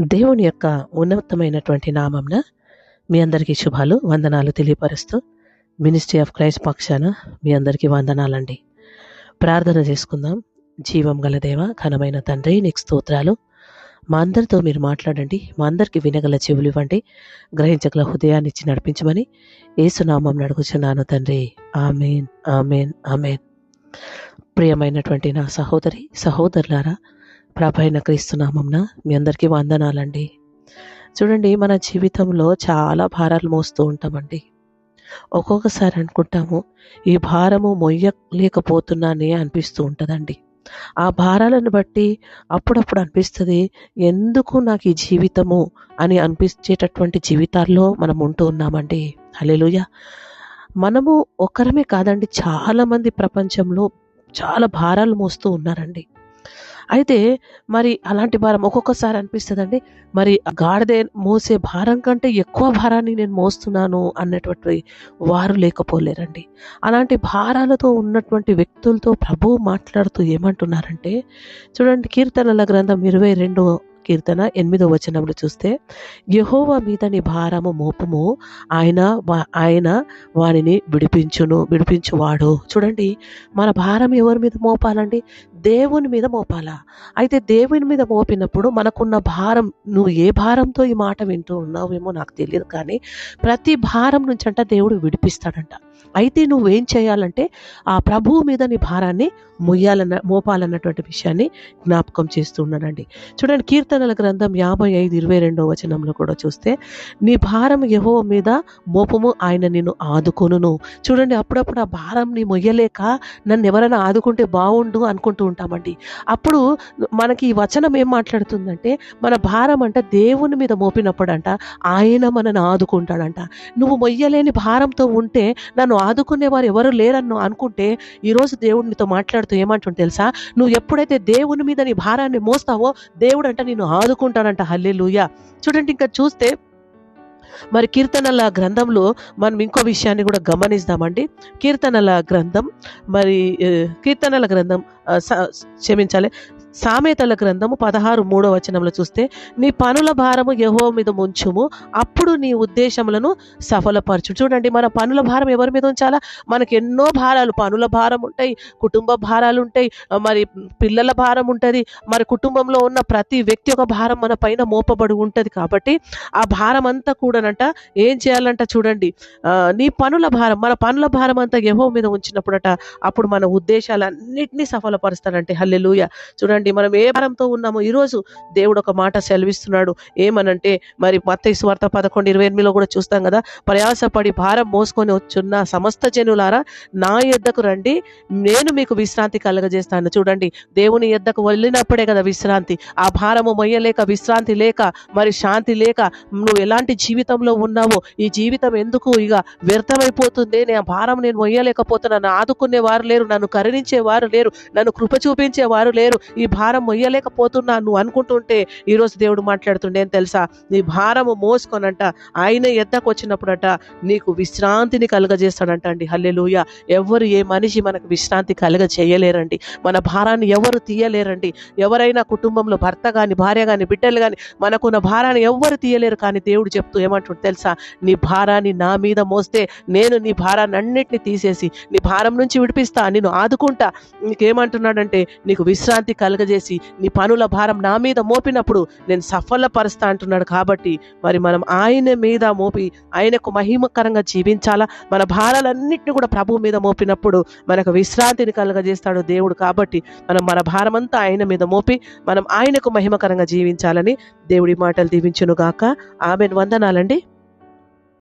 దేవుని యొక్క ఉన్నతమైనటువంటి నామంన మీ అందరికీ శుభాలు వందనాలు తెలియపరుస్తూ మినిస్ట్రీ ఆఫ్ క్రైస్ట్ పక్షాన మీ అందరికీ వందనాలండి. ప్రార్థన చేసుకుందాం. జీవం గల దేవ ఘనమైన తండ్రి నీకు స్తోత్రాలు. మా అందరితో మీరు మాట్లాడండి. మా అందరికీ వినగల చెవులు ఇవ్వండి. గ్రహించగల హృదయాన్ని ఇచ్చి నడిపించమని ఏసునామం నడుగుచున్నాను తండ్రి. Amen amen amen. ప్రియమైనటువంటి నా సహోదరి సహోదరులారా ప్రభైన క్రీస్తునామంన మీ అందరికీ వందనాలండి. చూడండి మన జీవితంలో చాలా భారాలు మోస్తూ ఉంటామండి. ఒక్కొక్కసారి అనుకుంటాము ఈ భారము మొయ్యలేకపోతున్నానే అనిపిస్తూ ఉంటుందండి. ఆ భారాలను బట్టి అప్పుడప్పుడు అనిపిస్తుంది ఎందుకు నాకు ఈ జీవితము అని అనిపించేటటువంటి జీవితాల్లో మనం ఉంటూ ఉన్నామండి. హలేలుయ మనము ఒక్కరమే కాదండి చాలామంది ప్రపంచంలో చాలా భారాలు మోస్తూ ఉన్నారండి. అయితే మరి అలాంటి భారం ఒక్కొక్కసారి అనిపిస్తుందండి. మరి ఆ గాడిద మోసే భారం కంటే ఎక్కువ భారాన్ని నేను మోస్తున్నాను అన్నటువంటి వారు లేకపోలేరండి. అలాంటి భారాలతో ఉన్నటువంటి వ్యక్తులతో ప్రభువు మాట్లాడుతూ ఏమంటున్నారంటే చూడండి కీర్తనల గ్రంథం ఇరవై రెండో కీర్తన ఎనిమిదో వచనంలో చూస్తే యహోవా మీద నీ భారము మోపము ఆయన వా- ఆయన వానిని విడిపించును విడిపించువాడు. చూడండి మన భారం ఎవరి మీద మోపాలండి? దేవుని మీద మోపాలా? అయితే దేవుని మీద మోపినప్పుడు మనకున్న భారం నువ్వు ఏ భారంతో ఈ మాట వింటూ ఉన్నావేమో నాకు తెలియదు కానీ ప్రతి భారం నుంచి అంట దేవుడు విడిపిస్తాడంట. అయితే నువ్వేం చేయాలంటే ఆ ప్రభువు మీద నీ భారాన్ని మొయ్యాలన్న మోపాలన్నటువంటి విషయాన్ని జ్ఞాపకం చేస్తూ ఉన్నానండి చూడండి కీర్తనల గ్రంథం యాభై ఐదు ఇరవై రెండో వచనంలో కూడా చూస్తే నీ భారం యహో మీద మోపము ఆయన నిన్ను ఆదుకొనును. చూడండి అప్పుడప్పుడు ఆ భారంని మొయ్యలేక నన్ను ఎవరైనా ఆదుకుంటే బాగుండు అనుకుంటూ ఉంటామండి. అప్పుడు మనకి ఈ వచనం ఏం మాట్లాడుతుందంటే మన భారం అంట దేవుని మీద మోపినప్పుడంట ఆయన మనని ఆదుకుంటాడంట. నువ్వు మొయ్యలేని భారంతో ఉంటే నన్ను ఆదుకునేవారు ఎవరు లేరన్ను అనుకుంటే ఈరోజు దేవుడు నీతో మాట్లాడుతూ ఏమంటుంది తెలుసా? నువ్వు ఎప్పుడైతే దేవుని మీద నీ భారాన్ని మోస్తావో దేవుడు అంట ఆదుకుంటానంట ఆదుకుంటాడంట. హల్లెలూయా. చూడండి ఇంకా చూస్తే మరి కీర్తనల గ్రంథంలో మనం ఇంకో విషయాన్ని కూడా గమనిస్తామండి. కీర్తనల గ్రంథం మరి కీర్తనల గ్రంథం క్షమించాలి. సామెతల గ్రంథము పదహారు మూడో వచనంలో చూస్తే నీ పనుల భారము యహో మీద ముంచుము. అప్పుడు నీ ఉద్దేశములను సఫలపరచు చూడండి మన పనుల భారం ఎవరి మీద ఉంచాలా? మనకు ఎన్నో భారాలు పనుల భారం ఉంటాయి కుటుంబ భారాలు ఉంటాయి మరి పిల్లల భారం ఉంటుంది మరి కుటుంబంలో ఉన్న ప్రతి వ్యక్తి ఒక భారం మన పైన మోపబడి ఉంటుంది కాబట్టి ఆ భారం అంతా కూడానంట ఏం చేయాలంట చూడండి నీ పనుల భారం మన పనుల భారం అంతా యహో మీద ఉంచినప్పుడట అప్పుడు మన ఉద్దేశాలన్నిటినీ సఫలపరుస్తానంటే హల్లెలూయ. చూడండి మనం ఏ భారంతో ఉన్నామో ఈరోజు దేవుడు ఒక మాట సెలవిస్తున్నాడు. ఏమనంటే మరి మత్త స్వార్థ పదకొండు ఇరవై ఎనిమిదిలో కూడా చూస్తాం కదా ప్రయాసపడి భారం మోసుకొని వచ్చున్న సమస్త జనులారా నా యొద్దకు రండి నేను మీకు విశ్రాంతి కలగజేస్తాను. చూడండి దేవుని యొద్దకు వెళ్ళినప్పుడే కదా విశ్రాంతి. ఆ భారము మొయ్యలేక విశ్రాంతి లేక మరి శాంతి లేక నువ్వు ఎలాంటి జీవితంలో ఉన్నావో ఈ జీవితం ఎందుకు ఇక వ్యర్థమైపోతుంది? నేను భారం నేను మొయ్యలేకపోతున్నాను ఆదుకునే వారు లేరు నన్ను కరుణించే వారు లేరు నన్ను కృప చూపించే వారు లేరు ఈ భారం మొయ్యలేకపోతున్నా నువ్వు అనుకుంటుంటే ఈరోజు దేవుడు మాట్లాడుతుండే అని తెలుసా? నీ భారము మోసుకొనంట. ఆయన ఎద్దకు వచ్చినప్పుడట నీకు విశ్రాంతిని కలుగజేస్తాడంట అండి హల్లెలూయ. ఎవరు ఏ మనిషి మనకు విశ్రాంతి కలుగ చేయలేరండి మన భారాన్ని ఎవరు తీయలేరండి. ఎవరైనా కుటుంబంలో భర్త కానీ భార్య కానీ బిడ్డలు కానీ మనకున్న భారాన్ని ఎవ్వరు తీయలేరు. కానీ దేవుడు చెప్తూ ఏమంటుంది తెలుసా? నీ భారాన్ని నా మీద మోస్తే నేను నీ భారాన్ని అన్నిటిని తీసేసి నీ భారం నుంచి విడిపిస్తా నేను ఆదుకుంటా. నీకేమంటున్నాడంటే నీకు విశ్రాంతి కలగజేసి నీ పనుల భారం నా మీద మోపినప్పుడు నేను సఫలపరుస్తా అంటున్నాడు కాబట్టి మరి మనం ఆయన మీద మోపి ఆయనకు మహిమకరంగా జీవించాలా? మన భారాలన్నింటినీ కూడా ప్రభువు మీద మోపినప్పుడు మనకు విశ్రాంతిని కలగజేస్తాడు దేవుడు కాబట్టి మనం మన భారమంతా ఆయన మీద మోపి మనం ఆయనకు మహిమకరంగా జీవించాలని దేవుడి మాటలు దీవించును గాక ఆమెను. వందనాలండి.